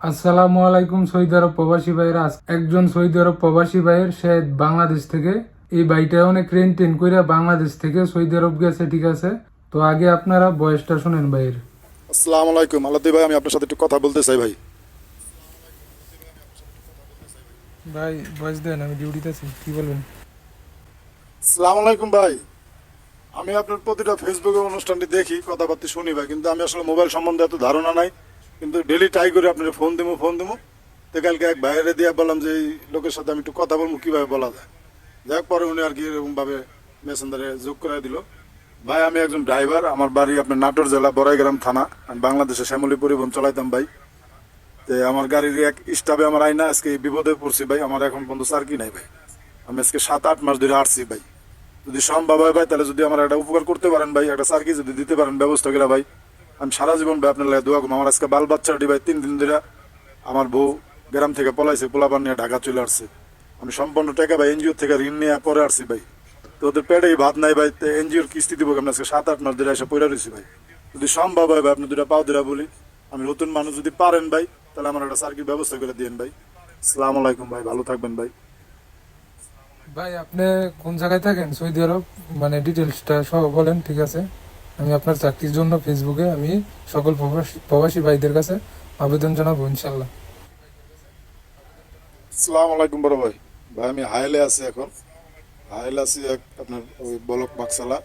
আসসালামু আলাইকুম সৌদি আরব প্রবাসী ভাইয়ের। আজ- একজন সৌদি আরব প্রবাসী ভাইয়ের সে বাংলাদেশ থেকে এই বাইটা অনেক রেন টেন করে বাংলাদেশ থেকে সৌদি আরব গেছে ঠিক আছে? তো আগে আপনারা বয়সটা শুনেন ভাইয়ের। আসসালামু আলাইকুম। আলাদি ভাই আমি আপনার সাথে একটু কথা বলতে চাই ভাই। ভাই বয়স দেন আমি ডিউটিতে আছি। কি বলবেন? আসসালামু আলাইকুম ভাই। আমি আপনার প্রতিটা ফেসবুকের অনুষ্ঠানটি দেখি কথাবার্তা শুনি ভাই কিন্তু আমি আসলে মোবাইল সম্বন্ধে এত ধারণা নাই। কিন্তু ডেলি ট্রাই করে আপনার ফোন দেবো ফোন দেবো। তো কালকে এক বাইরে দিয়ে বললাম যে, এই লোকের সাথে আমি একটু কথা বলব, কীভাবে বলা যায়? যাক, পরে উনি আর কি এরকমভাবে মেসেঞ্জারে যোগ করে দিল। ভাই, আমি একজন ড্রাইভার আমার বাড়ি আপনার নাটোর জেলা, বড়াইগ্রাম থানা, আমি বাংলাদেশে শ্যামলী পরিবহন চালাইতাম ভাই। তো আমার গাড়ির এক স্টাফে আমার আইনা, আজকে বিপদে পড়ছি ভাই, আমার এখন পর্যন্ত সার্কি নাই ভাই। আমি আজকে সাত, আট মাস ধরে আসছি ভাই। যদি সম্ভব হয় ভাই, তাহলে যদি আমার একটা উপকার করতে পারেন ভাই, একটা সার্কি যদি দিতে পারেন ব্যবস্থা করে ভাই। আমি সারা জীবন ভাই আপনার লাগে দোয়া করব। আমার আজকে বাল বাচ্চাটি ভাই, তিন দিন ধরে আমার বউ গ্রাম থেকে পলাইছে, পোলাপান নিয়ে ঢাকা চলে আসছে। আমি সম্পূর্ণ টাকা ভাই এনজিও থেকে ঋণ নিয়ে পরে আসছি ভাই। তো ওদের পেটেই ভাত নাই ভাই এনজিওর কিস্তি দিব কেমন আজকে? সাত, আট মাস ধরে এসে পড়ে রয়েছি ভাই। যদি সম্ভব হয় ভাই, আপনি দুটা পাও দুটা বলি। আমি নতুন মানুষ যদি পারেন ভাই, তাহলে আমার একটা সার্কিট ব্যবস্থা করে দিন ভাই। আসসালামু আলাইকুম ভাই, ভালো থাকবেন ভাই। ভাই, আপনি কোন জায়গায় থাকেন? Saudi Arab? মানে ডিটেলসটা সব বলেন, ঠিক আছে? আমি আপনার চাকরির জন্য ফেসবুকে আমি সকল প্রবাসী প্রবাসী ভাইদের কাছে আবেদন জানাব ইনশাল্লাহ আসসালামু আলাইকুম বড় ভাই। ভাই, আমি হাইলে আছি এখন। হাইলে আছি এক আপনার ওই বলক মাকসালা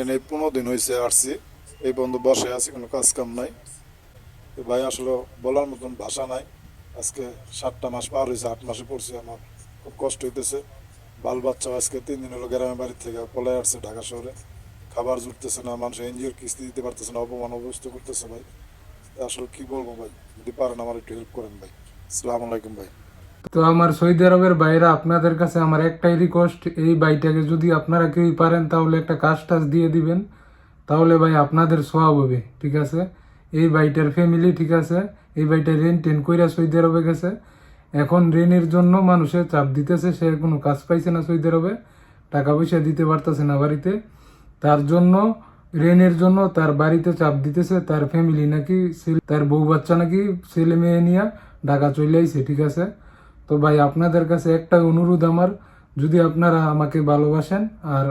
এনে পনেরো দিন হয়েছে আসছি। এই বন্ধু বসে আছি, কোনো কাজ কাম নাই ভাই, আসলে বলার মতন ভাষা নাই। আজকে সাতটা মাস পার হয়েছে আট মাসে পড়ছি আমার। খুব কষ্ট হইতেছে। বাল বাচ্চা আজকে তিন দিন হলো গ্রামের বাড়ি থেকে পলাই আসছে ঢাকা শহরে। খাবার জুটতেছে না, মানুষ এনজিওর কিস্তি দিতে পারতেছে না, অপমান অবস্থা করতেছে ভাই। আসলে কি বলব ভাই? যদি পারেন আমার একটু হেল্প করেন ভাই। আসসালামু আলাইকুম ভাই। তো আমার সৌদি আরবের বাইরে আপনাদের কাছে আমার একটাই রিকোয়েস্ট এই বাইটাকে যদি আপনারা কেউ পারেন তাহলে একটা কাজ টাজ দিয়ে দিবেন, তাহলে ভাই আপনাদের সোয়াব হবে, ঠিক আছে? এই বাইটার ফ্যামিলি ঠিক আছে? এই বাইটা রেন টেন কইরা সৌদি আরবে গেছে। এখন ঋণের জন্য মানুষের চাপ দিতেছে, সে কোনো কাজ পাইছে না সৌদি আরবে, টাকা পয়সা দিতে পারতেছে না বাড়িতে। তার জন্য, রেনের জন্য তার বাড়িতে চাপ দিতেছে, তার ফ্যামিলি নাকি তার বউ বাচ্চা নাকি ছেলে মেয়ে নিয়ে ঢাকা চলে আইছে, ঠিক আছে? তো ভাই, আপনাদের কাছে একটা অনুরোধ আমার, যদি আপনারা আমাকে ভালোবাসেন আর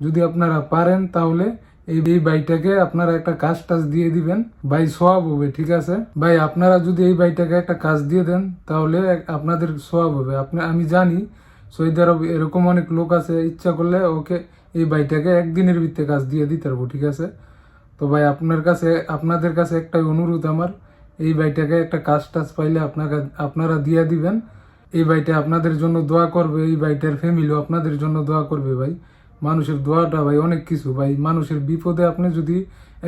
যদি আপনারা পারেন, তাহলে এই এই বাইটাকে আপনারা একটা কাজ টাজ দিয়ে দিবেন। ভাই সোয়াব হবে, ঠিক আছে? ভাই, আপনারা যদি এই বাইটাকে একটা কাজ দিয়ে দেন, তাহলে আপনাদের সোয়াব হবে। আপনি, আমি জানি সৌদি আরব এরকম অনেক লোক আছে, ইচ্ছা করলে ওকে এই বাইটাকে একদিনের ভিতরে কাজ দিয়ে দিতে পারব, ঠিক আছে? তো ভাই, আপনার কাছে, আপনাদের কাছে একটাই অনুরোধ আমার, এই বাইটাকে একটা কাজ টাজ পাইলে আপনাকে, আপনারা দিয়ে দিবেন। এই বাইটা আপনাদের জন্য দোয়া করবে, এই বাইটার ফ্যামিলিও আপনাদের জন্য দোয়া করবে ভাই। মানুষের দোয়াটা ভাই অনেক কিছু ভাই। মানুষের বিপদে আপনি যদি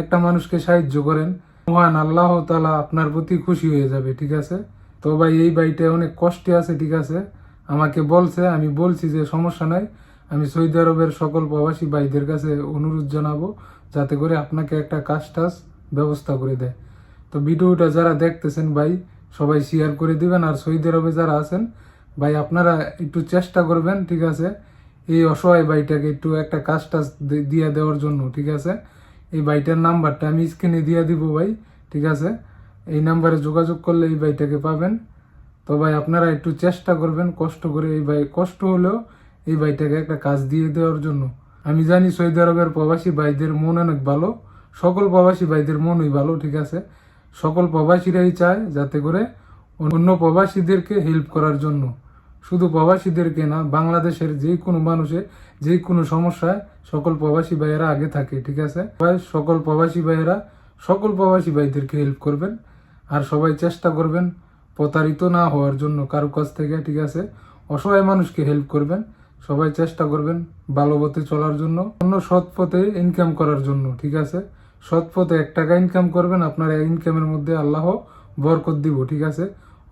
একটা মানুষকে সাহায্য করেন, মহান আল্লাহ তালা আপনার প্রতি খুশি হয়ে যাবে, ঠিক আছে? তো ভাই, এই বাইটা অনেক কষ্টে আছে, ঠিক আছে? আমাকে বলছে, আমি বলছি যে সমস্যা নাই। আমি সৌদি আরবের সকল প্রবাসী ভাইদের কাছে অনুরোধ জানাব যাতে করে আপনাকে একটা কাজ টাজ ব্যবস্থা করে দেয়। তো ভিডিওটা যারা দেখতেছেন ভাই, সবাই শেয়ার করে দিবেন। আর সৌদি আরবে যারা আছেন, ভাই, আপনারা একটু চেষ্টা করবেন, ঠিক আছে? এই অসহায় ভাইটাকে একটু একটা কাজ দি- দিয়ে দেওয়ার জন্য, ঠিক আছে? এই ভাইটার নাম্বারটা আমি স্ক্রিনে দিয়ে দিব ভাই, ঠিক আছে? এই নাম্বারে যোগাযোগ করলে এই ভাইটাকে পাবেন। তো ভাই, আপনারা একটু চেষ্টা করবেন, কষ্ট করে এই ভাই, কষ্ট হলেও এই ভাইটাকে একটা কাজ দিয়ে দেওয়ার জন্য। আমি জানি সৌদি আরবের প্রবাসী ভাইদের মন অনেক ভালো, সকল প্রবাসী ভাইদের মনই ভালো, ঠিক আছে? সকল প্রবাসীরাই চায় যাতে করে অন্য প্রবাসীদেরকে হেল্প করার জন্য। শুধু প্রবাসীদেরকে না, বাংলাদেশের যে কোনো মানুষের যে কোনো সমস্যায় সকল প্রবাসী ভাইয়েরা আগে থাকে, ঠিক আছে? সকল প্রবাসী ভাইয়েরা সকল প্রবাসী ভাইদেরকে হেল্প করবেন আর সবাই চেষ্টা করবেন প্রতারিত না হওয়ার জন্য কারও কাছ থেকে, ঠিক আছে? অসহায় মানুষকে হেল্প করবেন। সবাই চেষ্টা করবেন ভালো পথে চলার জন্য। অন্য সৎ পথে ইনকাম করার জন্য, ঠিক আছে? সৎ পথে এক টাকা ইনকাম করবেন, আপনার ইনকামের মধ্যে আল্লাহ বরকত দিব, ঠিক আছে?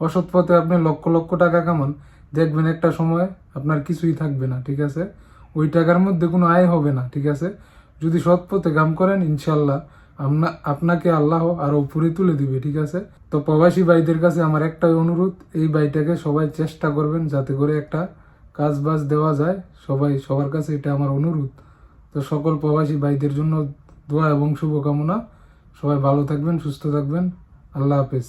অসৎ পথে আপনি লক্ষ লক্ষ টাকা কামান, দেখবেন একটা সময় আপনার কিছুই থাকবে না, ঠিক আছে? ওই টাকার মধ্যে কোনো আয় হবে না, ঠিক আছে? যদি সৎ পথে কাম করেন ইনশাল্লাহ আপনা, আপনাকে আল্লাহ আরও উপরে তুলে দিবে, ঠিক আছে? তো প্রবাসী ভাইদের কাছে আমার একটাই অনুরোধ, এই বাইটাকে সবাই চেষ্টা করবেন যাতে করে একটা কাজ বাজ দেওয়া যায়, সবাই, সবার কাছে এটা আমার অনুরোধ। তো সকল প্রবাসী ভাইদের জন্য দোয়া এবং শুভকামনা। সবাই ভালো থাকবেন, সুস্থ থাকবেন। আল্লাহ হাফেজ।